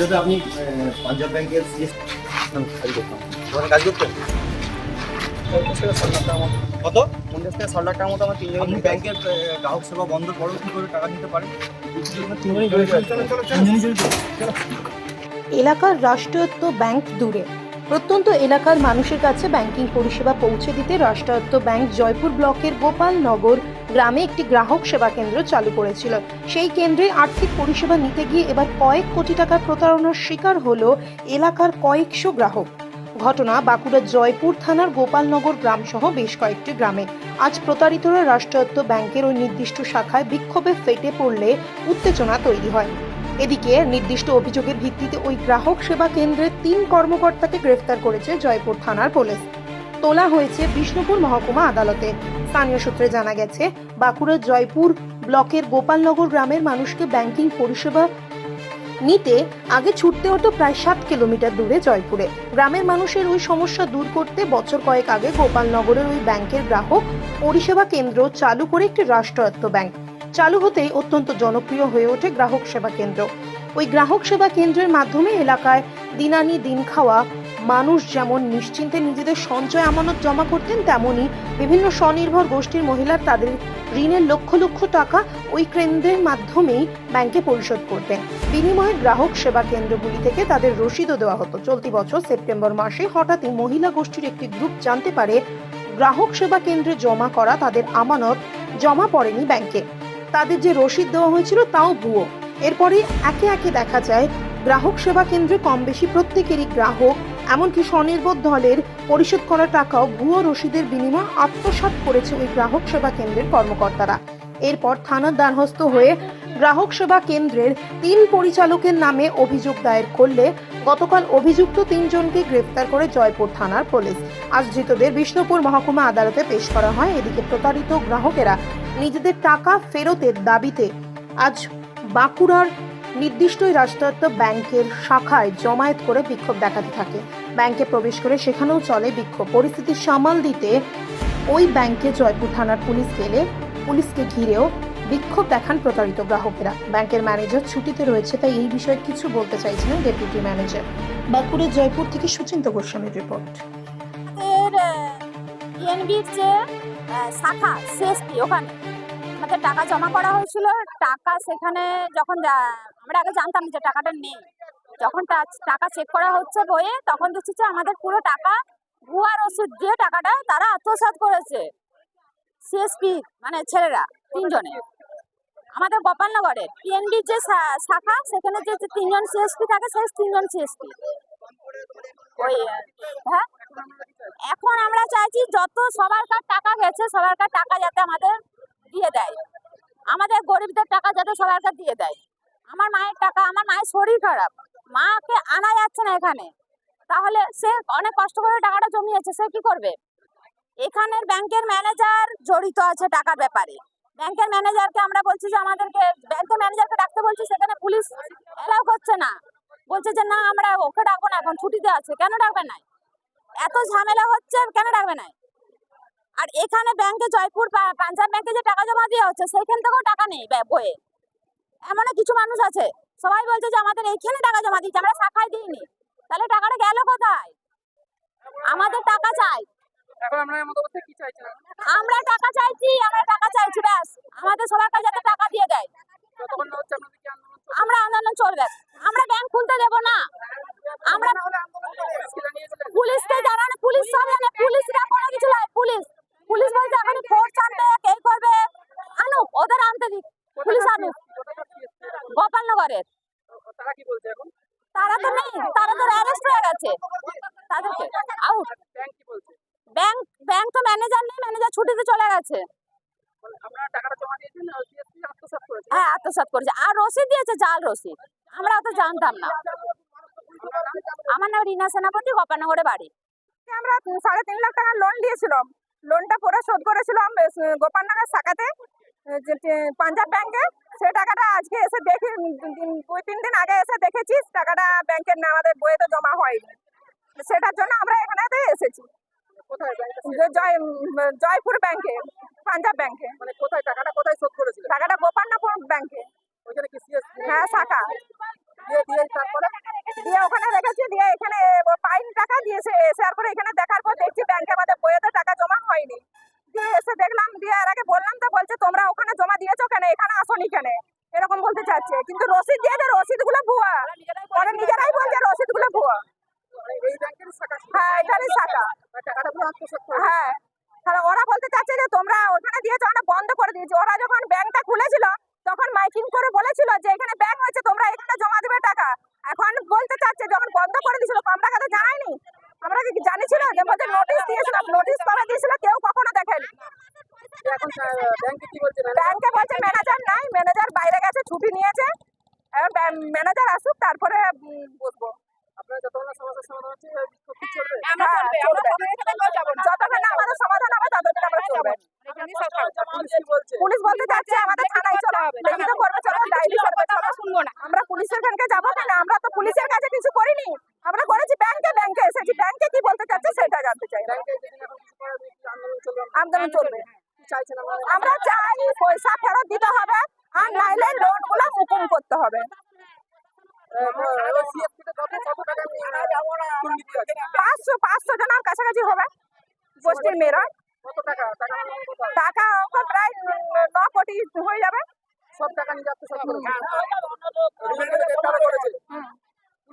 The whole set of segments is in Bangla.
দাদা আপনি পাঞ্জাব ব্যাংকের সিএস ওখানে কাজ করতেন পঞ্চাশ থেকে ষাট লাখ টাকার মতো কত? পঞ্চাশ থেকে ষাট লাখ টাকা মতো আমার তিনজন ব্যাংকের গ্রাহক সেবা বন্ধ পরেও কি করে টাকা দিতে জড়িত। এলাকার রাষ্ট্রায়ত্ত ব্যাংক দূরে। প্রত্যন্ত এলাকার মানুষের কাছে ব্যাংকিং পরিষেবা পৌঁছে দিতে রাষ্ট্রায়ত্ত ব্যাংক জয়পুর ব্লকের গোপালনগর গ্রামে একটি গ্রাহক সেবা কেন্দ্র চালু করেছিল। সেই কেন্দ্রে আর্থিক পরিষেবা নিতে গিয়ে এবার কয়েক কোটি টাকার প্রতারণার শিকার হল এলাকার কয়েকশো গ্রাহক। ঘটনা বাঁকুড়া জয়পুর থানার গোপালনগর গ্রাম সহ বেশ কয়েকটি গ্রামে। আজ প্রতারিতরা রাষ্ট্রায়ত্ত ব্যাংকের ওই নির্দিষ্ট শাখায় বিক্ষোভে ফেটে পড়লে উত্তেজনা তৈরি হয়। এদিকে নির্দিষ্ট অভিযোগের ভিত্তিতে ওই গ্রাহক সেবা কেন্দ্রের তিন কর্মকর্তাকে গ্রেফতার করেছে জয়পুর থানার পুলিশ। তোলা হয়েছে বিষ্ণুপুর মহকুমা আদালতে। স্থানীয় সূত্রে জানা গেছে, বাঁকুড়ার জয়পুর ব্লকের গোপালনগর গ্রামের মানুষকে ব্যাংকিং পরিষেবা নিতে আগে ছুটতে হতো প্রায় সাত কিলোমিটার দূরে জয়পুরে। গ্রামের মানুষের ওই সমস্যা দূর করতে বছর কয়েক আগে গোপালনগরের ওই ব্যাংকের গ্রাহক পরিষেবা কেন্দ্র চালু করে একটি রাষ্ট্রায়ত্ত ব্যাংক। চালু হতেই অত্যন্ত জনপ্রিয় হয়ে ওঠে গ্রাহক সেবা কেন্দ্র। ওই গ্রাহক সেবা কেন্দ্রের মাধ্যমে এলাকায় দিনানি দিন খাওয়া, মানুষ যেমন নিশ্চিন্তে নিজেদের সঞ্চয় আমানত জমা করতেন, তেমনি বিভিন্ন স্বনির্ভর গোষ্ঠীর মহিলার তাদের ঋণের লক্ষ লক্ষ টাকা ওই কেন্দ্রের মাধ্যমেই ব্যাংকে পরিশোধ করতেন। বিনিময়ে গ্রাহক সেবা কেন্দ্রগুলি থেকে তাদের রসিদও দেওয়া হতো। চলতি বছর সেপ্টেম্বর মাসে হঠাৎই মহিলা গোষ্ঠীর একটি গ্রুপ জানতে পারে, গ্রাহক সেবা কেন্দ্রে জমা করা তাদের আমানত জমা পড়েনি ব্যাংকে। তাদের যে রসিদ দেওয়া হয়েছিল তাও ভুয়ো। এরপরে একে একে দেখা যায়, গ্রাহক সেবা কেন্দ্রে কম বেশি প্রত্যেকেরই গ্রাহক, এমনকি স্বনির্ভর দলের পরিশোধ করা টাকাও ভুয়ো রসিদের বিনিময় আত্মসাৎ করেছে ওই গ্রাহক সেবা কেন্দ্রের কর্মকর্তারা। এরপর থানার দ্বারস্থ হয়ে গ্রাহক সেবা কেন্দ্রের তিন পরিচালকের নামে অভিযোগ দায়ের করলে গতকাল অভিযুক্ত তিনজনকে গ্রেফতার করে জয়পুর থানার পুলিশ। আজ ধৃতদের বিষ্ণুপুর মহকুমা আদালতে পেশ করা হয়। এদিকে প্রতারিত গ্রাহকেরা নিজেদের টাকা ফেরতের দাবিতে আজ বাঁকুড়ার নির্দিষ্ট রাষ্ট্রায়ত্ত ব্যাংকের শাখায় জমায়েত করে বিক্ষোভ দেখাতে থাকে। ব্যাংকে প্রবেশ করে সেখানেও চলে বিক্ষোভ। পরিস্থিতি সামাল দিতে ওই ব্যাংকে জয়পুর থানার পুলিশ গেলে পুলিশকে ঘিরেও বিক্ষোভ দেখান প্রতারিত গ্রাহকেরা। ব্যাংকের ম্যানেজার ছুটিতে রয়েছে, তাই এই বিষয়ে কিছু বলতে চাইছিলেন ডেপুটি ম্যানেজার। বাঁকুড়ার জয়পুর থেকে সুচিন্ত গোস্বামীর রিপোর্ট। আমাদের পিএনবির যে শাখা, সিএসপি ওখানে আমাদের টাকা জমা করা হয়েছিল। টাকা সেখানে যখন আমরা আগে জানতাম যে টাকাটা নেই। যখন টাকা চেক করা হচ্ছে বইয়ে, তখন দেখছি যে আমাদের পুরো টাকা, ভুয়া ওষুধ দিয়ে টাকাটা তারা আত্মসাৎ করেছে। সিএসপি মানে ছেলেরা, তিনজনে। আমাদের গোপালনগরের পিএনবির যে শাখা, সেখানে যে তিনজন সিএসপি থাকে, সেই তিনজন সিএসপি ওই হ্যাঁ? এখন আমরা চাইছি যত সবার কার টাকা গেছে সবার কার টাকা যাতে আমাদের দিয়ে দেয়। আমাদের গরিবদের টাকা যাতে সবার কার দিয়ে দেয়। আমার মায়ের টাকা, আমার মায়ের শরীর খারাপ। মাকে আনা যাচ্ছে না এখানে। তাহলে সে অনেক কষ্ট করে টাকাটা জমিয়েছে, সে কি করবে? এখানের ব্যাংকের ম্যানেজার জড়িত আছে টাকার ব্যাপারে। ব্যাংকের ম্যানেজারকে আমরা বলছি যে, আমাদেরকে ব্যাংকের ম্যানেজারকে ডাকতে বলছি, সেখানে পুলিশ এলাও করছে না। বলছে যে, না, আমরা ওকে ডাকবো না, এখন ছুটিতে আছে। কেন ডাকবে না এত ঝামেলা হচ্ছে, কেন রাখবে না আর এখানে ব্যাংকে জয়পুর পাঞ্জাব ব্যাংকে যে টাকা জমা দেওয়া হচ্ছে, সেইখান থেকেও টাকা নেই বইয়ে। এমনও কিছু মানুষ আছে, সবাই বলছে যে, আমাদের এইখানে টাকা জমা দিচ্ছে আমরা শাখায় দিইনি। তাহলে টাকাটা গেল কোথায়? আমাদের টাকা চাই। এখন আমরা এর মধ্যে কি চাইছিলাম? আমরা টাকা চাইছি আমরা টাকা চাইছি ব্যাস। আমাদের সবার কাছে যাতে টাকা দিয়ে দেয়? আমরা আন্দোলন চলবে। আমরা ব্যাংক খুলতে দেবো না। আমরা পুলিশকে? জানানো পুলিশ সব জানে পুলিশরা কোনো কিছু নয় পুলিশ। পুলিশ বলছে এখন ফোর্স আনবে কে করবে? আনুক ওদের আনতে দিক। পুলিশ আনুক? গোপালনগরের। তারা কি বলছে এখন? তারা তো নেই তারা তো অ্যারেস্ট হয়ে গেছে। তাদেরকে আউট ব্যাংক ব্যাংক তো ম্যানেজার নেই ম্যানেজার ছুটিতে চলে গেছে। মানে হ্যাঁ আত্মসাৎ করেছে। আর রসিদ দিয়েছে জাল রসিদ। আমরা অত জানতাম না। আমার নাম রিনা সেনাপতি গোপালনগরে বাড়ি। আমরা সাড়ে তিন লাখ টাকা লোন দিয়েছিলাম। লোনটা পরে শোধ করেছিলাম গোপালনগর শাখাতে। পাঞ্জাব ব্যাংকে। সে টাকাটা আজকে এসে দেখি দুই তিন দিন আগে এসে দেখেছি টাকাটা ব্যাংকের না আমাদের বইতে জমা হয়নি। সেটার জন্য আমরা এখানেতে এসেছি। কোথায় জয় জয়পুর ব্যাংকে পাঞ্জাব ব্যাংকে মানে কোথায় টাকাটা কোথায় শোধ করেছিলেন টাকাটা গোপালনপুর ব্যাংকে ওইখানে কি হ্যাঁ শাখা। দিয়ে দিয়ে তারপরে দিয়ে ওখানে রেখেছি দিয়ে এখানে পাইনি টাকা দিয়েছে। এসে আর এখানে দেখার পর দেখছি ব্যাংকে আমাদের বইয়েতে টাকা জমা হয়নি। দিয়ে এসে দেখলাম দিয়ে এর আগে বললাম তো বলছে তোমরা ওখানে জমা দিয়েছ কেন? এখানে আসোনি কেন? এরকম বলতে চাচ্ছে। কিন্তু রসিদ দিয়েছে রসিদগুলো ভুয়া। ওরা নিজেরাই বলছে। রসিদগুলো ভুয়া। হ্যাঁ এখানে শাখা। করে। হ্যাঁ তাহলে ওরা বলতে চাচ্ছে যে তোমরা ওখানে দিয়েছ আমরা বন্ধ করে দিয়েছি। ওরা যখন ব্যাংকটা খুলেছিল তখন মাইকিং করে বলেছিল যে এখানে ব্যাংক হয়েছে তোমরা এখানে জমা দেবে টাকা। এখন বলতে চাচ্ছে যখন বন্ধ করে দিয়েছিল আমরা তো জানাইনি। আমরা কি জানিছিল? যে বলছে নোটিশ দিয়েছিলাম নোটিশ কবে দিয়েছিল কেউ কখনো দেখেনি। ব্যাংকে বলছে ম্যানেজার? নাই ম্যানেজার বাইরে গেছে ছুটি নিয়েছে। ম্যানেজার আসুক তারপরে আপনারা যতক্ষণ সমাধান হ্যাঁ, আমাদের হবে আমরা চলবে পুলিশ বলতে চাচ্ছে আমাদের থানায় চলো লিখিত করবে চলো ডায়েরি করবে চলো শুনব না আমরা পুলিশের কাছে যাব কেন আমরা তো পুলিশের কাছে কিছু করিনি আমরা করেছি ব্যাংকে ব্যাংকে এসেছি ব্যাংকে কি বলতে চাচ্ছে সেটা জানতে চাই আন্দোলন চলবে আমরা চাই পয়সা ফেরত দিতে হবে আর নাইলে লোনগুলো করতে হবে পাঁচশো পাঁচশো জনের কাছাকাছি হবে। গোষ্ঠীর মেয়েরা। টাকা ওকে প্রায় ন কোটি হয়ে যাবে। সব টাকা নিয়ে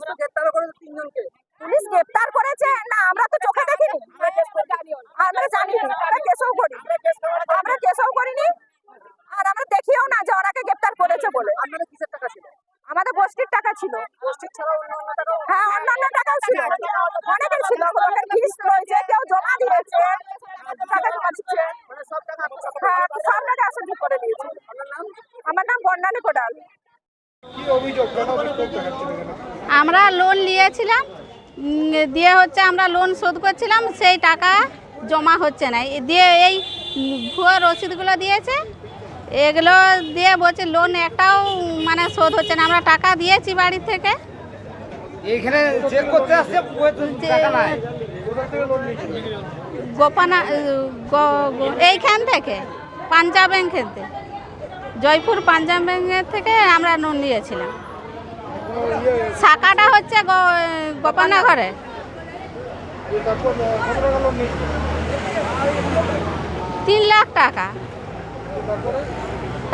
তো গ্রেপ্তারও তিনজনকে। পুলিশ গ্রেপ্তার করেছে? না আমরা তো চোখে দেখিনি আমরা জানি আমরা কেসও করি আমরা কেসও করিনি আর আমরা দেখিও না যে ওনাকে গ্রেপ্তার করেছে বলে আপনাদের কিসের টাকা ছিল আমাদের গোষ্ঠীর টাকা ছিল গোষ্ঠীর ছাড়াও অন্য অন্য টাকাও হ্যাঁ অন্যান্য টাকাও ছিল অনেকের ছিল লোকের ফিস রয়েছে কেউ জমা দিয়েছে টাকা জমা দিচ্ছে মানে সব টাকা আত্মসাৎ হ্যাঁ সব টাকা আসলে করে দিয়েছে আপনার নাম আমার নাম বর্ণালী কোটাল আমরা লোন নিয়েছিলাম দিয়ে হচ্ছে আমরা লোন শোধ করছিলাম সেই টাকা জমা হচ্ছে না। দিয়ে এই ভুয়ো রসিদগুলো দিয়েছে এগুলো দিয়ে বলছে লোন একটাও মানে শোধ হচ্ছে না। আমরা টাকা দিয়েছি বাড়ির থেকে। এইখানে চেক করতে আসছে টাকা নাই। গোপানা এইখান থেকে পাঞ্জাব ব্যাংক থেকে। জয়পুর পাঞ্জাব ব্যাংকের থেকে আমরা লোন নিয়েছিলাম। শাখাটা হচ্ছে গোপানাঘরে তিন লাখ টাকা।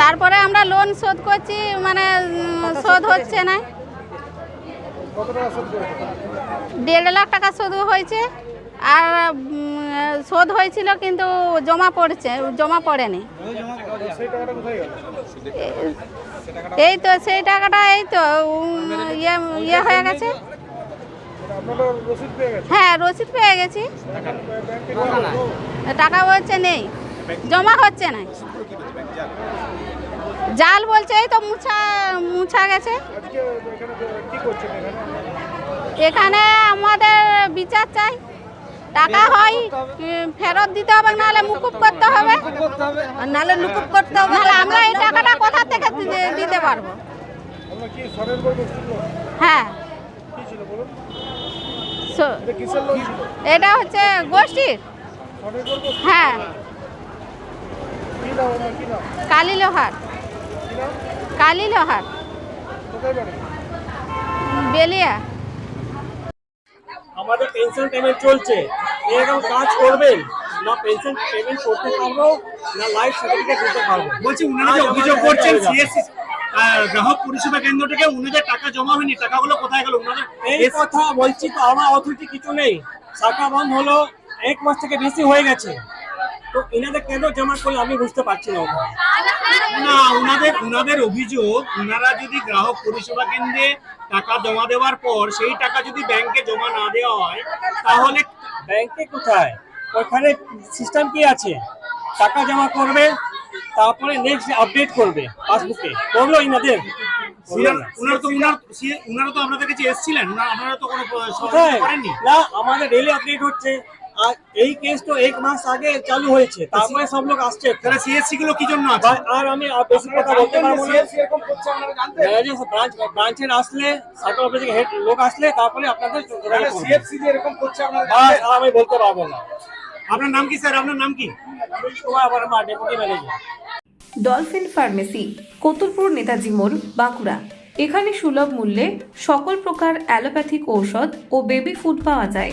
তারপরে আমরা লোন শোধ করছি মানে শোধ হচ্ছে না। দেড় লাখ টাকা শোধ হয়েছে। আর শোধ হয়েছিল কিন্তু জমা পড়ছে, জমা পড়েনি। এই তো, সেই টাকাটা এই তো ইয়ে ইয়ে হয়ে গেছে। হ্যাঁ রসিদ পেয়ে গেছি। টাকা বলছে নেই, জমা হচ্ছে না। জাল বলছে, এই তো মুছা মুছা গেছে। এখানে আমাদের বিচার চাই। টাকা হয় ফেরত দিতে হবে নাহলে মুকুব করতে হবে। নাহলে মুকুব করতে হবে। নাহলে আমরা এই টাকাটা কোথা থেকে দিতে- পারব? হ্যাঁ। এটা হচ্ছে গোষ্ঠীর। হ্যাঁ। কালী লোহার। কালী লোহার। বেলিয়া। আমাদের পেনশন পেমেন্ট চলছে। এরকম কাজ করবেন না পেনশন পেমেন্ট করতে পারব না লাইফ সার্টিফিকেট দিতে পারব। বলছি উনারা যে অভিযোগ করছেন। সিএসসি গ্রাহক পরিষেবা কেন্দ্র থেকে উনাদের টাকা জমা হয়নি টাকাগুলো কোথায় গেল? উনাদের এই কথা বলছি তো আমার অথরিটি কিছু নেই। শাখা বন্ধ হলো এক মাস থেকে বেশি হয়ে গেছে। তো এনাদের কেন জমা করলে আমি বুঝতে পারছি না। না উনাদের উনাদের অভিযোগ উনারা যদি গ্রাহক পরিষেবা কেন্দ্রে টাকা জমা দেওয়ার পর সেই টাকা যদি ব্যাংকে জমা না দেওয়া হয় তাহলে ব্যাংকে কোথায়? ওখানে সিস্টেম কি আছে? টাকা জমা করবে তারপরে নেক্সট আপডেট করবে পাসবুকে করল এনাদের উনার- উনারা তো উনার সে- উনারা তো আপনাদের কাছে এসেছিলেন আপনারা তো কোনো করেননি? না আমাদের ডেলি আপডেট হচ্ছে। আর এই কেস তো এক মাস আগে চালু হয়েছে তারপরে সব লোক আসছে। তাহলে সিএসসি গুলো কি জন্য আছে? আর আমি বেশি কথা বলতে পারব না। ম্যানেজার ব্রাঞ্চ ব্রাঞ্চের আসলে সার্কেল অফিসের হেড লোক আসলে তারপরে আপনাদের যোগাযোগ করব। বাস, আর আমি বলতে পারব না। আপনার নাম কি স্যার? আপনার নাম কি? আবার deputy manager Dolphin pharmacy Kotulpur Netaji মোড় বাঁকুড়া। এখানে সুলভ মূল্যে সকল প্রকার অ্যালোপ্যাথিক ঔষধ ও বেবি ফুড পাওয়া যায়।